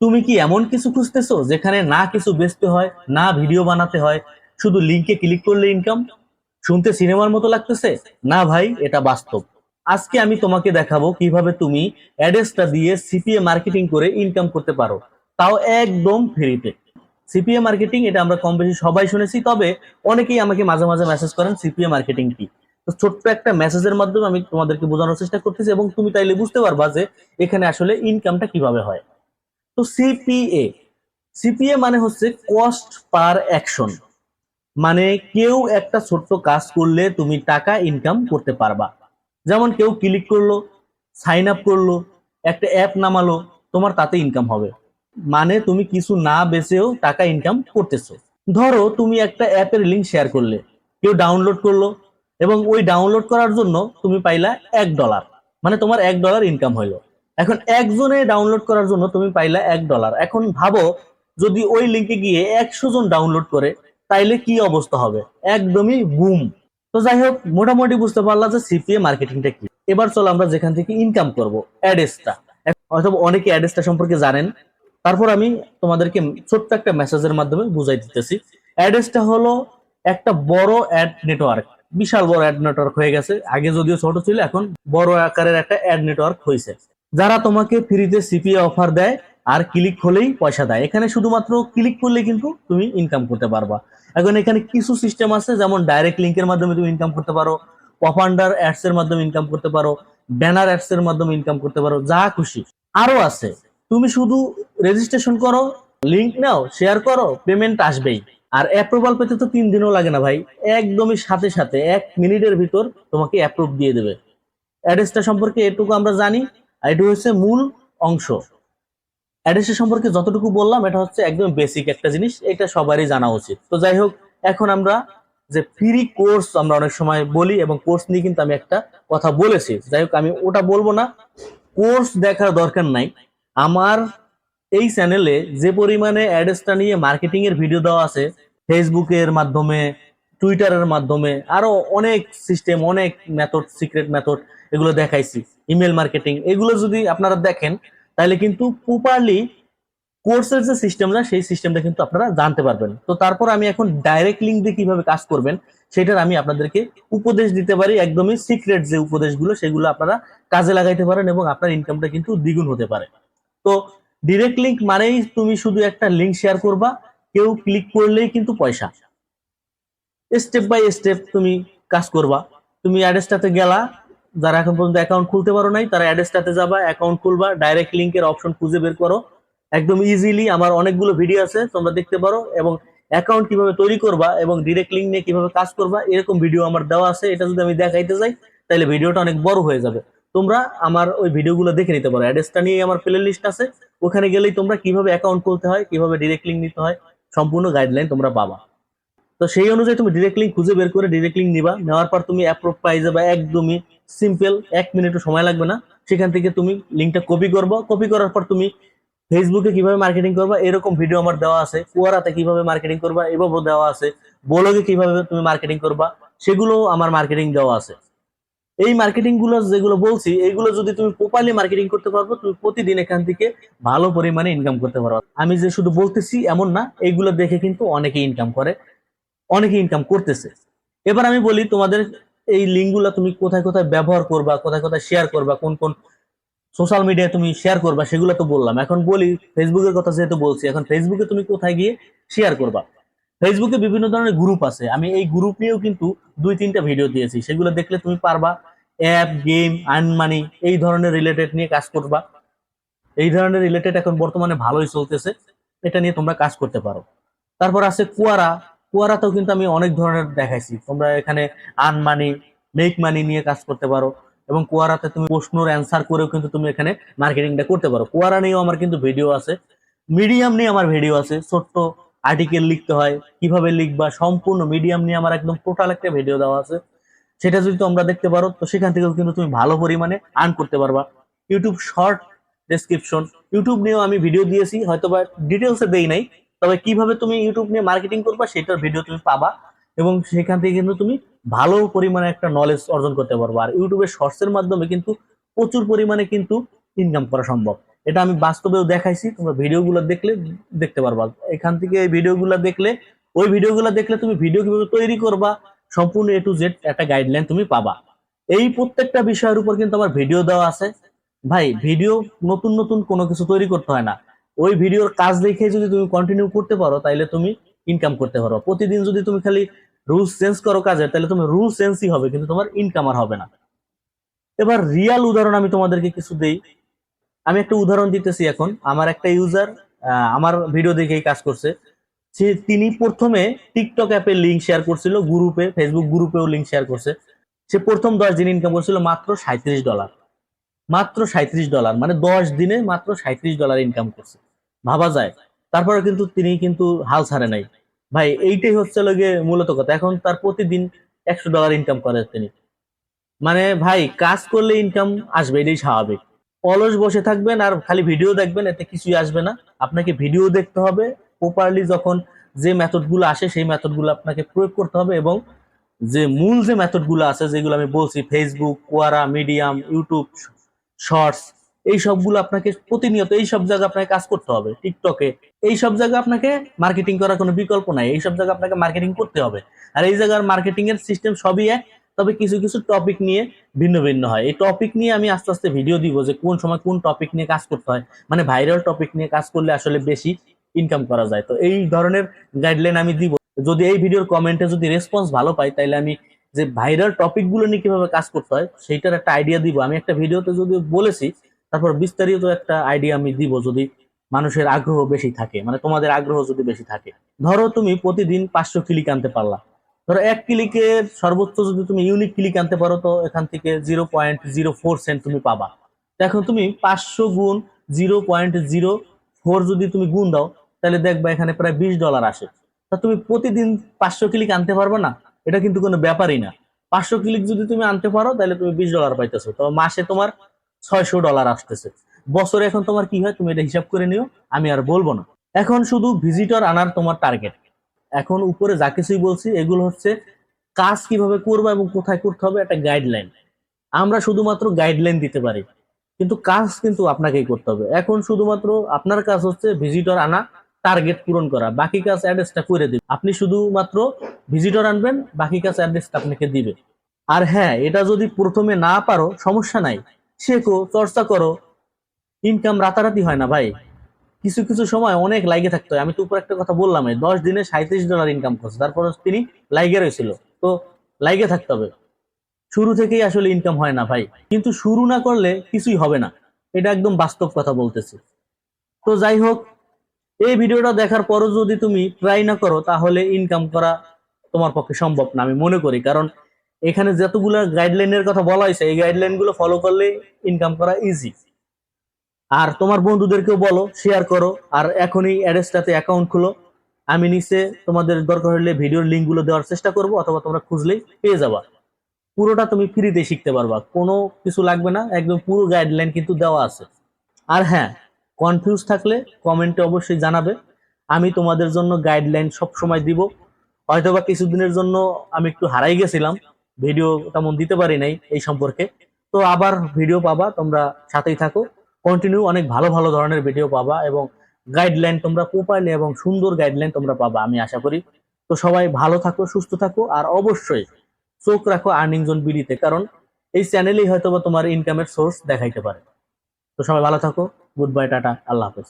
তুমি কি এমন কিছু খুঁজতেছো যেখানে না কিছু বেচতে হয়, না ভিডিও বানাতে হয়, শুধু লিঙ্কে ক্লিক করলে ইনকাম শুনতে সিনেমার মতো লাগতেছে? না ভাই, এটা বাস্তব। আজকে আমি তোমাকে দেখাবো কীভাবে তুমি অ্যাড্রেসটা দিয়ে সিপিএ মার্কেটিং করে ইনকাম করতে পারো। তাও একদম ফ্রিতে সিপিএ মার্কেটিং এটা আমরা কম বেশি সবাই শুনেছি, তবে অনেকেই আমাকে মাঝে মাঝে মেসেজ করেন সিপিএ মার্কেটিং কি। তো ছোট্ট একটা মেসেজের মাধ্যমে আমি তোমাদেরকে বোঝানোর চেষ্টা করতেছি এবং তুমি তাইলে বুঝতে পারবা যে এখানে আসলে ইনকামটা কীভাবে হয়। তো সিপিএ সিপিএ মানে হচ্ছে কস্ট পার অ্যাকশন মানে কেউ একটা ছোট্ট কাজ করলে তুমি টাকা ইনকাম করতে পারবা। যেমন কেউ ক্লিক করল সাইন আপ করল, একটা অ্যাপ নামালো, তোমার তাতে ইনকাম হবে। মানে তুমি কিছু না বেচেও টাকা ইনকাম করতেছো। ধরো তুমি একটা অ্যাপের লিঙ্ক শেয়ার করলে, কেউ ডাউনলোড করল, এবং ওই ডাউনলোড করার জন্য তুমি পাইলা এক ডলার মানে তোমার এক ডলার ইনকাম হইল। এখন একজনে ডাউনলোড করার জন্য তুমি পাইলা এক ডলার এখন ভাবো, যদি ওই লিঙ্কে গিয়ে একশো জন ডাউনলোড করে, তাইলে কি অবস্থা হবে? একদমই বুম তো যাই হোক, মোটামুটি বুঝতে পারলাম যে সিপিএ মার্কেটিংটা কি। এবার চলো আমরা যেখান থেকে ইনকাম করব অ্যাডেসটা অথবা অনেকে অ্যাডেসটা সম্পর্কে জানেন। তারপর আমি তোমাদেরকে ছোট্ট একটা মেসেজের মাধ্যমে বুঝাই দিতেছি। অ্যাডেসটা হলো একটা বড় অ্যাড নেটওয়ার্ক বিশাল বড় অ্যাড নেটওয়ার্ক হয়ে গেছে। আগে যদিও ছোট ছিল, এখন বড় আকারের একটা অ্যাড নেটওয়ার্ক হয়েছে যারা তোমাকে ফ্রিতে সিপিএ অফার দেয়, আর ক্লিক হলেই পয়সা দেয়। এখানে শুধুমাত্র ক্লিক করলে কিন্তু তুমি ইনকাম করতে পারবা। এখন এখানে কিছু সিস্টেম আছে, যেমন ডাইরেক্ট লিঙ্কের মাধ্যমে তুমি ইনকাম করতে পারো পপান্ডার অ্যাডস এর মাধ্যমে ইনকাম করতে পারো ব্যানার অ্যাডস এর মাধ্যমে ইনকাম করতে পারো, যা খুশি। আরও আছে, তুমি শুধু রেজিস্ট্রেশন করো লিঙ্ক নাও শেয়ার করো পেমেন্ট আসবেই। আর অ্যাপ্রুভাল পেতে তো তিন দিনও লাগে না ভাই। একদমই সাথে সাথে এক মিনিটের ভিতর তোমাকে অ্যাপ্রুভ দিয়ে দেবে। অ্যাড্রেসটা সম্পর্কে এটুকু আমরা জানি। আর এটু হচ্ছে মূল অংশ। অ্যাড্রেসের সম্পর্কে যতটুকু বললাম, এটা হচ্ছে একদম বেসিক একটা জিনিস, এটা সবারই জানা উচিত। তো যাই হোক, এখন আমরা যে ফ্রি কোর্স আমরা অনেক সময় বলি এবং কোর্স নিয়ে কিন্তু আমি একটা কথা বলেছি। যাই হোক, আমি ওটা বলব না। কোর্স দেখার দরকার নাই। আমার এই চ্যানেলে যে পরিমাণে অ্যাড্রেসটা নিয়ে মার্কেটিং এর ভিডিও দেওয়া আছে ফেসবুকের মাধ্যমে টুইটারের মাধ্যমে, আরও অনেক সিস্টেম অনেক মেথড সিক্রেট মেথড এগুলো দেখাইছি। ইমেল মার্কেটিং, এগুলো যদি আপনারা দেখেন, তাহলে কিন্তু প্রপারলি কোর্সের যে সিস্টেমটা সেই সিস্টেমটা কিন্তু আপনারা জানতে পারবেন। তো তারপর আমি এখন ডাইরেক্ট লিঙ্ক দিয়ে কীভাবে কাজ করবেন, সেটার আমি আপনাদেরকে উপদেশ দিতে পারি, একদমই সিক্রেট যে উপদেশগুলো, সেগুলো আপনারা কাজে লাগাইতে পারেন এবং আপনার ইনকামটা কিন্তু দ্বিগুণ হতে পারে। তো ডিরেক্ট লিঙ্ক মানেই তুমি শুধু একটা লিঙ্ক শেয়ার করবা, কেউ ক্লিক করলেই কিন্তু পয়সা। স্টেপ বাই স্টেপ তুমি কাজ করবা। তুমি অ্যাড্রেসটাতে গেলা যারা এখন পর্যন্ত অ্যাকাউন্ট খুলতে পারো নাই, তারা অ্যাড্রেসটাতে যাবা অ্যাকাউন্ট খুলবা ডাইরেক্ট লিঙ্কের অপশন খুঁজে বের করো। একদম ইজিলি আমার অনেকগুলো ভিডিও আছে, তোমরা দেখতে পারো এবং অ্যাকাউন্ট কীভাবে তৈরি করবা এবং ডিরেক্ট লিঙ্ক নিয়ে কীভাবে কাজ করবা, এরকম ভিডিও আমার দেওয়া আছে। এটা যদি আমি দেখাইতে যাই, তাহলে ভিডিওটা অনেক বড় হয়ে যাবে। তোমরা আমার ওই ভিডিওগুলো দেখে নিতে পারো। অ্যাড্রেসটা নিয়ে আমার প্লে লিস্ট আছে। ওখানে গেলেই তোমরা কীভাবে অ্যাকাউন্ট খুলতে হয়, কীভাবে ডিরেক্ট লিঙ্ক নিতে হয়, সম্পূর্ণ গাইডলাইন তোমরা পাবা। তো সেই অনুযায়ী তুমি ডিরেক্ট লিঙ্ক খুঁজে বের করে ডিরেক্ট লিঙ্ক নিবা। নেওয়ার পর তুমি অ্যাপ্রুভ পাই যাবে, একদমই সিম্পল এক মিনিটও সময় লাগবে না। সেখান থেকে তুমি লিঙ্কটা কপি করব। কপি করার পর তুমি ফেসবুকে কীভাবে মার্কেটিং করবা, এরকম ভিডিও আমার দেওয়া আছে। কুয়ারাতে কীভাবে মার্কেটিং করবা এভাবেও দেওয়া আছে। ব্লগে কীভাবে তুমি মার্কেটিং করবা, সেগুলো আমার মার্কেটিং দেওয়া আছে। এই মার্কেটিংগুলো যেগুলো বলছি এইগুলো যদি তুমি প্রপারলি মার্কেটিং করতে পারব তুমি প্রতিদিন এখান থেকে ভালো পরিমাণে ইনকাম করতে পারো আমি যে শুধু বলতেছি এমন না এইগুলো দেখে কিন্তু অনেকে ইনকাম করে। অনেকে ইনকাম করতেছে। এবার আমি বলি, তোমাদের এই লিঙ্কগুলো তুমি কোথায় কোথায় ব্যবহার করবা, কোথায় কোথায় শেয়ার করবা, কোন কোন সোশ্যাল মিডিয়ায় তুমি শেয়ার করবা, সেগুলো তো বললাম। এখন বলি ফেসবুকের কথা যেহেতু বলছি, এখন ফেসবুকে তুমি কোথায় গিয়ে শেয়ার করবা? ফেসবুকে বিভিন্ন ধরনের গ্রুপ আছে। আমি এই গ্রুপ নিয়েও কিন্তু দুই, তিনটা ভিডিও দিয়েছি। সেগুলো দেখলে তুমি পারবা অ্যাপ গেম আর্ন মানি এই ধরনের রিলেটেড নিয়ে কাজ করবা। এই ধরনের রিলেটেড এখন বর্তমানে ভালোই চলতেছে। এটা নিয়ে তোমরা কাজ করতে পারো। তারপর আছে কুয়ারা। কুয়ারাতেও কিন্তু আমি অনেক ধরনের দেখাইছি। তোমরা এখানে আর্ন মানি মেক মানি নিয়ে কাজ করতে পারো এবং কুয়ারাতে তুমি প্রশ্নর অ্যান্সার করেও কিন্তু তুমি এখানে মার্কেটিংটা করতে পারো। কুয়ারা নিয়েও আমার কিন্তু ভিডিও আছে মিডিয়াম নিয়ে আমার ভিডিও আছে। ছোট্ট আর্টিকেল লিখতে হয়, কীভাবে লিখবা, সম্পূর্ণ মিডিয়াম নিয়ে আমার একদম টোটাল একটা ভিডিও দেওয়া আছে। সেটা যদি তোমরা দেখতে পারো, তো সেখান থেকেও কিন্তু তুমি ভালো পরিমাণে আর্ন করতে পারবা। ইউটিউব শর্ট ডেসক্রিপশন ইউটিউব নিয়েও আমি ভিডিও দিয়েছি হয়তো বা ডিটেলসে দেই নাই তবে কীভাবে তুমি ইউটিউব নিয়ে মার্কেটিং করবা সেটার ভিডিও তুমি পাবা এবং সেখান থেকে কিন্তু তুমি ভালো পরিমাণে একটা নলেজ অর্জন করতে পারব। আর ইউটিউবের শর্টসের মাধ্যমে কিন্তু প্রচুর পরিমাণে কিন্তু ইনকাম করা সম্ভব। এটা আমি বাস্তবেও দেখাইছি, তোমরা ভিডিওগুলো দেখলে দেখতে পারবা। এখান থেকে এই ভিডিওগুলো দেখলে, ওই ভিডিওগুলো দেখলে তুমি ভিডিও কীভাবে তৈরি করবা, সম্পূর্ণ এ টু জেড একটা গাইডলাইন তুমি পাবা। এই প্রত্যেকটা বিষয়ের উপর কিন্তু আমার ভিডিও দেওয়া আছে। ভাই ভিডিও নতুন নতুন কোনো কিছু তৈরি করতে হয় না। ওই ভিডিওর কাজ দেখে যদি তুমি কন্টিনিউ করতে পারো তাহলে তুমি ইনকাম করতে পারো। প্রতিদিন যদি তুমি খালি রুলস চেঞ্জ করো কাজের তাহলে তোমার রুলস চেঞ্জই হবে, কিন্তু তোমার ইনকাম আর হবে না। এবার রিয়াল উদাহরণ আমি তোমাদেরকে কিছু দেই। আমি একটা উদাহরণ দিতেছি এখন। আমার একটা ইউজার আমার ভিডিও দেখেই কাজ করছে। সে, তিনি প্রথমে টিকটক অ্যাপের লিঙ্ক শেয়ার করছিল গ্রুপে ফেসবুক গ্রুপেও লিঙ্ক শেয়ার করছে। সে প্রথম দশ দিন ইনকাম করছিল মাত্র সাঁত্রিশ ডলার মাত্র সাঁত্রিশ ডলার মানে দশ দিনে মাত্র সাঁত্রিশ ডলার ইনকাম করছে। ভাবা যায়। তারপরে কিন্তু তিনি কিন্তু হাল ছাড়ে নাই। ভাই, এইটাই হচ্ছে লগে মূলত কথা। এখন তার প্রতিদিন একশো ডলার ইনকাম করে তিনি। মানে ভাই, কাজ করলে ইনকাম আসবে, এটাই স্বাভাবিক। অলস বসে থাকবেন আর খালি ভিডিও দেখবেন, এতে কিছুই আসবে না। আপনাকে ভিডিও দেখতে হবে প্রপারলি যখন যে মেথডগুলো আসে, সেই মেথডগুলো আপনাকে প্রয়োগ করতে হবে এবং যে মূল যে মেথডগুলো আছে, যেগুলো আমি বলছি Facebook Quora Medium YouTube Shorts এই সবগুলো আপনাকে প্রতিনিয়ত এই সব জায়গায় আপনাকে কাজ করতে হবে, টিকটকে। এই সব জায়গায় আপনাকে মার্কেটিং করার কোনো বিকল্প নাই, এই সব জায়গায় আপনাকে মার্কেটিং করতে হবে। আর এই জায়গার মার্কেটিং এর সিস্টেম সবই এক, তবে কিছু কিছু টপিক নিয়ে ভিন্ন ভিন্ন হয়। এই টপিক নিয়ে আমি আস্তে আস্তে ভিডিও দিব যে কোন সময় কোন টপিক নিয়ে কাজ করতে হয়। মানে ভাইরাল টপিক নিয়ে কাজ করলে আসলে বেশি ইনকাম করা যায়। তো এই ধরনের গাইডলাইন আমি দিব। যদি এই ভিডিওর কমেন্টে যদি রেসপন্স ভালো পাই তাহলে আমি যে ভাইরাল টপিকগুলো নিয়ে কীভাবে কাজ করতে হয়, সেইটার একটা আইডিয়া দিব। আমি একটা ভিডিওতে যদি বলেছি তারপর বিস্তারিত একটা আইডিয়া আমি দিব যদি মানুষের আগ্রহ বেশি থাকে মানে তোমাদের আগ্রহ যদি বেশি থাকে। ধরো তুমি প্রতিদিন পাঁচশো ক্লিক আনতে পারলা। ধরো এক ক্লিকের সর্বোচ্চ যদি তুমি ইউনিক ক্লিক আনতে পারো, তো এখান থেকে zero point zero four cent তুমি পাবা। এখন তুমি পাঁচশো গুণ জিরো পয়েন্ট জিরো ফোর যদি তুমি গুণ দাও, তাহলে দেখবা এখানে প্রায় বিশ ডলার আসে। তা তুমি প্রতিদিন পাঁচশো ক্লিক আনতে পারবে না? এটা কিন্তু কোনো ব্যাপারই না। পাঁচশো ক্লিক যদি তুমি আনতে পারো, তাহলে তুমি বিশ ডলার পাইতেছো। তো মাসে তোমার ছয়শো ডলার আসতেছে। বছরে এখন তোমার কি হয়? তুমি এটা হিসাব করে নিও, আমি আর বলব না। এখন শুধু ভিজিটর আনার তোমার টার্গেট এখন উপরে যা কিছুই বলছি, এগুলো হচ্ছে কাজ কীভাবে করব এবং কোথায় করতে হবে একটা গাইডলাইন আমরা শুধুমাত্র গাইডলাইন দিতে পারি। কিন্তু কাজ কিন্তু আপনাকেই করতে হবে। এখন শুধুমাত্র আপনার কাজ হচ্ছে ভিজিটর আনা টার্গেট পূরণ করা। বাকি কাজ অ্যাড্রেসটা করে দিবে আপনি শুধুমাত্র ভিজিটর আনবেন, বাকি কাজ অ্যাড্রেসটা আপনাকে দিবে। আর হ্যাঁ এটা যদি প্রথমে না পারো, সমস্যা নাই। শেখো, চর্চা করো। ইনকাম রাতারাতি হয় না ভাই। কিছু কিছু সময় অনেক লাইগে থাকতে হয়। আমি তো উপর একটা কথা বললাম দশ দিনে সাঁত্রিশ ডলার ইনকাম করছে তারপর তিনি লাইগে রয়েছিল। তো লাইগে থাকতে হবে। শুরু থেকেই আসলে ইনকাম হয় না ভাই। কিন্তু শুরু না করলে কিছুই হবে না। এটা একদম বাস্তব কথা বলতেছি। তো যাই হোক, এই ভিডিওটা দেখার পরও যদি তুমি ট্রাই না করো, তাহলে ইনকাম করা তোমার পক্ষে সম্ভব না, আমি মনে করি। কারণ এখানে যতগুলো গাইডলাইনের কথা বলা হয়েছে, এই গাইডলাইনগুলো ফলো করলে ইনকাম করা ইজি আর তোমার বন্ধুদেরকেও বলো শেয়ার করো, আর এখনই অ্যাড্রেসটাতে অ্যাকাউন্ট খুলো। আমি নিচে তোমাদের দরকার হলে ভিডিওর লিঙ্কগুলো দেওয়ার চেষ্টা করব, অথবা তোমরা খুঁজলেই পেয়ে যাবা। পুরোটা তুমি ফ্রিতে শিখতে পারবা, কোনো কিছু লাগবে না, একদম পুরো গাইডলাইন কিন্তু দেওয়া আছে। আর হ্যাঁ কনফিউজ থাকলে কমেন্টে অবশ্যই জানাবে, আমি তোমাদের জন্য গাইডলাইন সব সময় দিব। হয়তোবা কিছুদিনের জন্য আমি একটু হারাই গেছিলাম ভিডিও তেমন দিতে পারি নাই এই সম্পর্কে। তো আবার ভিডিও পাবা, তোমরা সাথেই থাকো। কন্টিনিউ অনেক ভালো ভালো ধরনের ভিডিও পাবা এবং গাইডলাইন তোমরা প্রপারলি এবং সুন্দর গাইডলাইন তোমরা পাবা, আমি আশা করি। তো সবাই ভালো থাকো, সুস্থ থাকো আর অবশ্যই চোখ রাখো আর্নিং জোন বিলিতে কারণ এই চ্যানেলেই হয়তো তোমার ইনকামের সোর্স দেখাইতে পারে। তো সবাই ভালো থাকো গুড বাই টাটা, আল্লাহ হাফেজ।